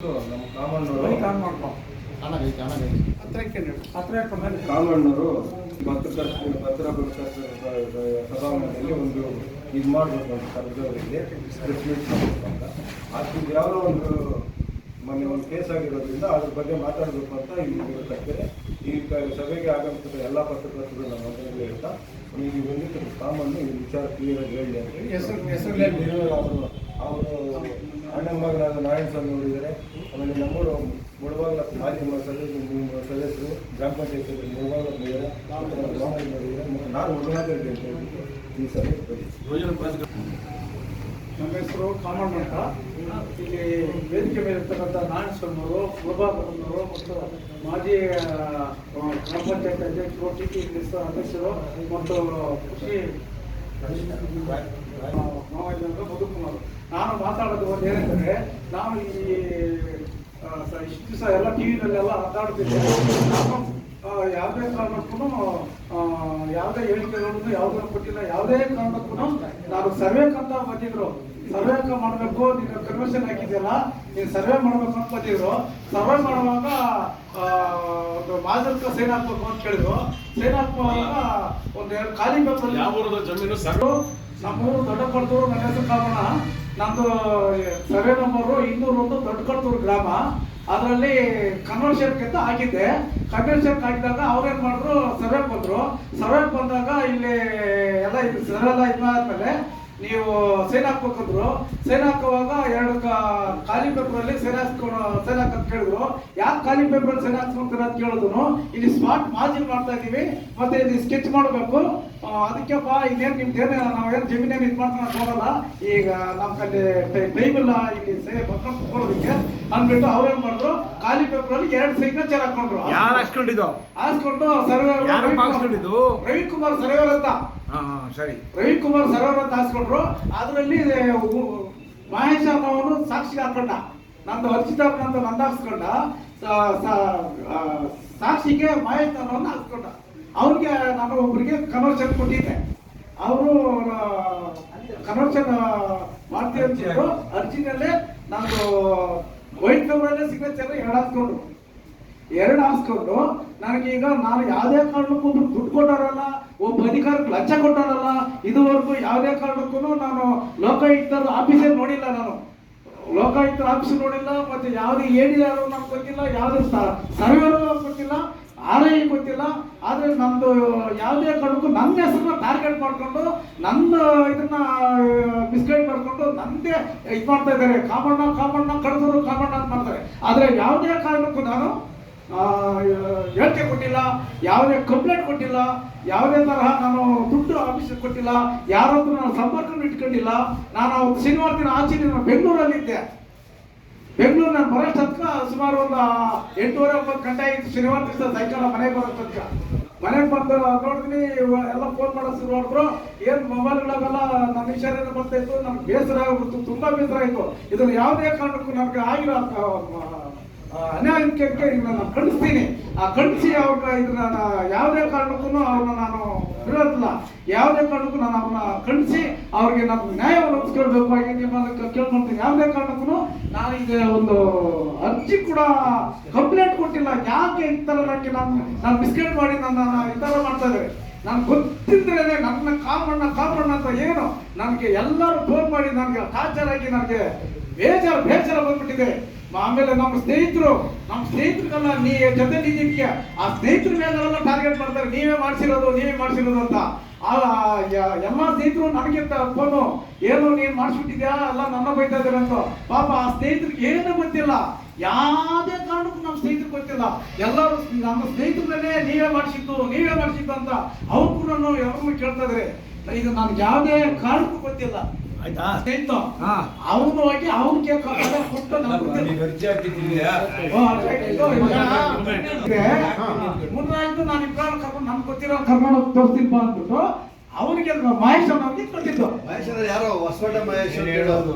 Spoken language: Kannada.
ನಮ್ಮ ಕಾಮಣ್ಣವರು ಪತ್ರಕರ್ತ ಪತ್ರಕರ್ತ ಸಭಾಂಗಣದಲ್ಲಿ ಒಂದು ಇದು ಮಾಡಬೇಕು ಅಂತ ಕರೆದವರಿಗೆ ಮಾಡಬೇಕು ಅಂತ. ಅದು ಯಾವುದೋ ಒಂದು ಮೊನ್ನೆ ಒಂದು ಕೇಸ್ ಆಗಿರೋದ್ರಿಂದ ಅದ್ರ ಬಗ್ಗೆ ಮಾತಾಡಬೇಕು ಅಂತ ಇಲ್ಲಿ ಕಟ್ಟಿದ್ರೆ ಈ ಸಭೆಗೆ ಆಗಮಿಸಿದ ಎಲ್ಲ ಪತ್ರಕರ್ತರು ನಮ್ಮ ಮನೆಯಲ್ಲಿ ಹೇಳ್ತಾ ನೀವು ಬಂದಿದ್ದು ಕಾಮಣ್ಣು ಈ ವಿಚಾರ ಕ್ಲಿಯರ್ ಆಗಿ ಹೇಳಿ ಅಂತ ಹೇಳಿ ಹೆಸರು ಅವರು ಅವರು ಅಣ್ಣನ ಮಗನಾದ ನಾರಾಯಣ ಸ್ವಾಮಿ ಅವರಿದ್ದಾರೆ ಆಮೇಲೆ ನಮ್ಮೂರು ಮುಳಬಾಗ್ಲ ಮಾಜಿ ಸದಸ್ಯರು ನಿಮ್ಮ ಸದಸ್ಯರು ಗ್ರಾಮ ಪಂಚಾಯತ್ ಸದಸ್ಯರು ಮುಳಬಾಗ್ಲ ನಾನು ಹೇಳಿ ಈ ಸಭೆ. ನಮ್ಮ ಹೆಸರು ಕಾಮಣ್ಣ ಅಂತ ಇಲ್ಲಿ ವೇದಿಕೆ ಮೇಲೆ ಇರ್ತಕ್ಕಂಥ ನಾರಾಯಣ ಸ್ವಾಮಿಯವರು ಪ್ರಭಾಕರನವರು ಮತ್ತು ಮಾಜಿ ಗ್ರಾಮ ಪಂಚಾಯತ್ ಅಧ್ಯಕ್ಷರು ಟಿ ಟಿ ಅಧ್ಯಕ್ಷರು ಮತ್ತು ಕೃಷಿ ನಾನು ಮಾತಾಡೋದು ನಾನು ನಾವು ಈ ಇಷ್ಟು ದಿವಸ ಎಲ್ಲ ಟಿ ವಿನಲ್ಲೆಲ್ಲ ಆಟಾಡ್ತಿದ್ದೆ ಯಾವುದೇ ಕಾರಣಕ್ಕೂ ಯಾವುದೇ ಹೇಳಿಕೆಗಳನ್ನು ಯಾವುದೇ ಕೊಟ್ಟಿಲ್ಲ ಯಾವುದೇ ಕಾರಣಕ್ಕೂ ನಾನು ಸರ್ವೇಕಂತ ಬಂದಿದ್ರು. ಸರ್ವೆ ಮಾಡಬೇಕು ನೀನು ಕನ್ವೆನ್ಷನ್ ಹಾಕಿದ್ಯಲ್ಲ ನೀನು ಸರ್ವೆ ಮಾಡಬೇಕು ಅಂತ ಬಂದಿದ್ರು. ಸರ್ವೆ ಮಾಡುವಾಗ ಒಂದು ಮಾಜಲ್ಕ ಸೈನ್ ಹಾಕ್ಬೇಕು ಅಂತ ಕೇಳಿದ್ರು. ಸೈನ್ ಹಾಕುವಾಗ ಒಂದು ಎರಡು ಖಾಲಿ ಪೇಪರ್ ಯಾವ ಊರದ ಜಮೀನು ಸರ್? ಸರ್ ದೊಡ್ಡ ದೊಡ್ಡಕಡ್ತೂರು ನನ್ನ ಹೆಸರು ಕಾಮಣ್ಣ ನಮ್ದು ಸರ್ವೆ ನಂಬರು ಇನ್ನೂರೊಂದು ದೊಡ್ಡಕಡ್ತೂರು ಗ್ರಾಮ. ಅದರಲ್ಲಿ ಕನ್ವರ್ಷನ್ಗೆ ಅಂತ ಹಾಕಿದ್ದೆ ಕನ್ವರ್ಷನ್ ಹಾಕಿದಾಗ ಅವ್ರೇನು ಮಾಡಿದ್ರು ಸರ್ವೆ ಬಂದರು. ಸರ್ವೆ ಬಂದಾಗ ಇಲ್ಲಿ ಎಲ್ಲ ಇದು ಸರ್ವೆ ಎಲ್ಲ ಇದಾದ್ಮೇಲೆ ನೀವು ಸೈನ್ ಹಾಕ್ಬೇಕಂದ್ರು. ಸೈನ್ ಹಾಕುವಾಗ ಎರಡು ಖಾಲಿ ಪೇಪರಲ್ಲಿ ಸೈನ್ ಹಾಕ್ಸ್ಕೊಂಡು ಸೈನ್ ಹಾಕಂತ ಕೇಳಿದ್ರು. ಯಾಕೆ ಖಾಲಿ ಪೇಪರ್ ಸೈನ್ ಹಾಕ್ಸ್ಕೊಂತೀರ ಅಂತ ಕೇಳಿದ್ರು ಇಲ್ಲಿ ಸ್ಮಾರ್ಟ್ ಮಾರ್ಜಿನ್ ಮಾಡ್ತಾ ಇದೀವಿ. ಮತ್ತೆ ಇಲ್ಲಿ ಸ್ಕೆಚ್ ಮಾಡಬೇಕು. ಅದಕ್ಕೆಪ್ಪ ಇನ್ನೇನು ನಿಮ್ದೇನು ನಾವೇನು ಜಮೀನೇನು ಇದು ಮಾಡ್ಕೊಂಡು ಹೋಗಲ್ಲ. ಈಗ ನಮ್ಮ ಕಡೆ ಟೈಮ್ ಇಲ್ಲ ಇಲ್ಲಿ ಸೈ ಪತ್ರ ಕುತ್ಕೊಳ್ಳೋದಕ್ಕೆ ಅಂದ್ಬಿಟ್ಟು ಅವ್ರೇನ್ ಮಾಡಿದ್ರು ಖಾಲಿ ಪೇಪರಲ್ಲಿ ಎರಡು ಸಿಗ್ನೇಚರ್ ಹಾಕೊಂಡ್ರು. ಯಾರು ಹಾಕ್ಸ್ಕೊಂಡಿದ್ದು ಹಾಕ್ಸ್ಕೊಂಡು ಸರ್ವೆ ಯಾರು ಹಾಕ್ಸ್ಕೊಂಡಿದ್ದು? ರವಿಕುಮಾರ್ ಸರ್ವೇರ್ ಅಂತ. ಸರಿ. ರವಿಕುಮಾರ್ ಸರ್ವರ್ ಅಂತ ಹಾಸ್ಕೊಂಡ್ರು. ಅದರಲ್ಲಿ ಮಹೇಶ್ ಅನ್ನೋನು ಸಾಕ್ಷಿಗೆ ಹಾಕೊಂಡ. ನಂದು ಅರ್ಚಿತ ಅಂತ ನಂದು ಹಾಕ್ಸ್ಕೊಂಡ ಸಾಕ್ಷಿಗೆ ಮಹೇಶ್ ಅನ್ನೋನ್ನ ಹಾಕ್ಸ್ಕೊಂಡ ಅವ್ರಿಗೆ ನಾನು ಒಬ್ಬರಿಗೆ ಕನ್ವರ್ಷನ್ ಕೊಟ್ಟಿದ್ದೆ. ಅವರು ಕನ್ವರ್ಷನ್ ಮಾಡ್ತೀವಿ ಅರ್ಜಿನಲ್ಲೇ ನಾನು ವೈಟ್ ಪೇಪರಲ್ಲೇ ಸಿಗ್ನೇಚರ್ ಎರಡು ಹಾಕ್ಸ್ಕೊಂಡ್ರು ಎರಡು ಹಾಕ್ಸ್ಕೊಂಡು ನನಗೀಗ ನಾನು ಯಾವುದೇ ಕಾರಣಕ್ಕೂ ದುಡ್ಡು ಕೊಟ್ಟಾರಲ್ಲ, ಒಬ್ಬ ಅಧಿಕಾರಕ್ಕೆ ಲಂಚ ಕೊಟ್ಟಾರಲ್ಲ, ಇದುವರೆಗೂ ಯಾವುದೇ ಕಾರಣಕ್ಕೂ ನಾನು ಲೋಕಾಯುಕ್ತರ ಆಫೀಸೇ ನೋಡಿಲ್ಲ ನಾನು. ಲೋಕಾಯುಕ್ತರ ಆಫೀಸ್ ನೋಡಿಲ್ಲ, ಮತ್ತೆ ಯಾವುದೇ ಯಾರು ನಮ್ಗೆ ಗೊತ್ತಿಲ್ಲ, ಯಾವುದೇ ಸರ್ವೇರು ಐ ಗೊತ್ತಿಲ್ಲ, ಆದರೆ ನಂದು ಯಾವುದೇ ಕಾರಣಕ್ಕೂ ನನ್ನ ಹೆಸರನ್ನ ಟಾರ್ಗೆಟ್ ಮಾಡಿಕೊಂಡು, ನನ್ನ ಇದನ್ನ ಮಿಸ್ಗೈಡ್ ಮಾಡಿಕೊಂಡು ನಂದೇ ಇದು ಮಾಡ್ತಾ ಇದ್ದಾರೆ. ಕಾಮಣ್ಣ ಕಾಮಣ್ಣ ಕಡ್ದವರು ಕಾಮಣ್ಣ ಅಂತ ಮಾಡ್ತಾರೆ. ಆದರೆ ಯಾವುದೇ ಕಾರಣಕ್ಕೂ ನಾನು ಹೇಳಿಕೆ ಕೊಟ್ಟಿಲ್ಲ, ಯಾವುದೇ ಕಂಪ್ಲೇಂಟ್ ಕೊಟ್ಟಿಲ್ಲ, ಯಾವುದೇ ತರಹ ನಾನು ದುಡ್ಡು ಆಫೀಸ್ ಕೊಟ್ಟಿಲ್ಲ ಯಾರ ಹತ್ರ ನಾನು ಸಂಪರ್ಕ ಇಟ್ಕೊಂಡಿಲ್ಲ, ನಾನು ಶನಿವಾರ ದಿನ ಆಚೆ ಬೆಂಗಳೂರಲ್ಲಿದ್ದೆ. ಬೆಂಗಳೂರು ನಾನು ಬರೋ ತನಕ ಸುಮಾರು ಒಂದು ಎಂಟೂವರೆ ಒಂಬತ್ತು ಗಂಟೆ ಆಗಿತ್ತು ಶನಿವಾರ ದಿವಸ ಸಾಯಂಕಾಲ ಮನೆಗೆ ಬರೋ ತನಕ. ಮನೆಗೆ ಬಂದು ನೋಡಿದ್ವಿ ಎಲ್ಲ ಫೋನ್ ಮಾಡೋ ಶುರು ಮಾಡಿದ್ರು. ಏನು ಮೊಬೈಲ್ಗಳಾಗೆಲ್ಲ ನಮ್ಮ ವಿಚಾರ ಬರ್ತಾ ಇತ್ತು ನಮ್ಗೆ ಬೇಸರ ಆಗ್ಬಿಡ್ತು ತುಂಬಾ ಬೇಸರ ಆಯಿತು. ಇದನ್ನು ಯಾವುದೇ ಕಾರಣಕ್ಕೂ ನನಗೆ ಆಗಿರೋ ಆ, ಅನ್ಯಾಯಕ್ಕೆ ನಾನು ಆ ಕಂಡಿಸಿ ಅವ್ರ ಇದನ್ನ ಯಾವುದೇ ಕಾರಣಕ್ಕೂ ಅವ್ರನ್ನ ನಾನು ಬಿಡೋದಿಲ್ಲ ಯಾವುದೇ ಕಾರಣಕ್ಕೂ ನಾನು ಅವನ್ನ ಖಂಡಿಸಿ ಅವ್ರಿಗೆ ನಮ್ಮ ನ್ಯಾಯವನ್ನು ಒಪ್ಪಿಸ್ಕೊಳ್ಬೇಕು ಹಾಗೆ ಕೇಳ್ಕೊಂತೀನಿ ಯಾವುದೇ ಕಾರಣಕ್ಕೂ ನಾನು ಈಗ ಒಂದು ಅರ್ಜಿ ಕೂಡ ಕಂಪ್ಲೇಂಟ್ ಕೊಟ್ಟಿಲ್ಲ. ಯಾಕೆ ಈ ಥರ ನಾನು ನಾನು ಬಿಸ್ಕೆಟ್ ಮಾಡಿ ನನ್ನ ಈ ಥರ ಮಾಡ್ತಾ ಇದ್ದಾರೆ ನಾನು ಗೊತ್ತಿದ್ರೇನೆ ನನ್ನ ಕಾಮಣ್ಣ ಕಾಮಣ್ಣ ಅಂತ ಏನು? ನನಗೆ ಎಲ್ಲರೂ ಫೋನ್ ಮಾಡಿ ನನಗೆ ಟಾರ್ಚರ್ ಆಗಿ ನನಗೆ ಬೇಜಾರು, ಬೇಜಾರ ಬಂದ್ಬಿಟ್ಟಿದೆ. ಆಮೇಲೆ ನಮ್ಮ ಸ್ನೇಹಿತರು, ನಮ್ಮ ಸ್ನೇಹಿತರಿಗೆಲ್ಲ ನೀ ಜೊತೆ ನೀದಿದ್ಯಾ ಆ ಸ್ನೇಹಿತರ ಮೇಲೆಲ್ಲ ಟಾರ್ಗೆಟ್ ಮಾಡ್ತಾರೆ. ನೀವೇ ಮಾಡಿಸಿರೋದು ನೀವೇ ಮಾಡಿಸಿರೋದು ಅಂತ. ಆ ಎಲ್ಲ ಸ್ನೇಹಿತರು ನನಗೆ ಫೋನು ಏನು ನೀನು ಮಾಡಿಸ್ಬಿಟ್ಟಿದ್ಯಾ? ಎಲ್ಲ ನನ್ನ ಬೈತಾ ಅಂತ. ಪಾಪ ಆ ಸ್ನೇಹಿತರಿಗೆ ಏನು ಗೊತ್ತಿಲ್ಲ. ಯಾವುದೇ ಕಾರಣಕ್ಕೂ ನಮ್ಮ ಸ್ನೇಹಿತರು ಗೊತ್ತಿಲ್ಲ. ಎಲ್ಲರೂ ನಮ್ಮ ಸ್ನೇಹಿತರನ್ನೇ ನೀವೇ ಮಾಡಿಸಿದ್ದು ನೀವೇ ಮಾಡಿಸಿದ್ದು ಅಂತ ಅವ್ರು ಕೂಡ ಎಲ್ಲರನ್ನು ಕೇಳ್ತಾ ಇದ್ರೆ ಇದು ನನ್ಗೆ ಯಾವುದೇ ಕಾರಣಕ್ಕೂ ಗೊತ್ತಿಲ್ಲ. ಆಯ್ತಾ ಹಾ. ಅವನು ಹೋಗಿ ಅವನಿಗೆ ನಾನು ಇಬ್ಬರು ಕರ್ಕೊಂಡು ನಮ್ಗೆ ಗೊತ್ತಿರೋ ಕರ್ಕೊಂಡು ಹೋಗಿ ತೋರಿಸ್ತೀನಿ ಬಾ ಅಂದ್ಬಿಟ್ಟು ಅವನಿಗೆ ಮಹೇಶ್ ಅವನಿಗೆ ಕೊಟ್ಟಿದ್ದು ಮಹೇಶ್ ಅಂದ್ರೆ ಯಾರೋ ಹೊಸಪೇಟೆ ಮಹೇಶ್ ಹೇಳೋದು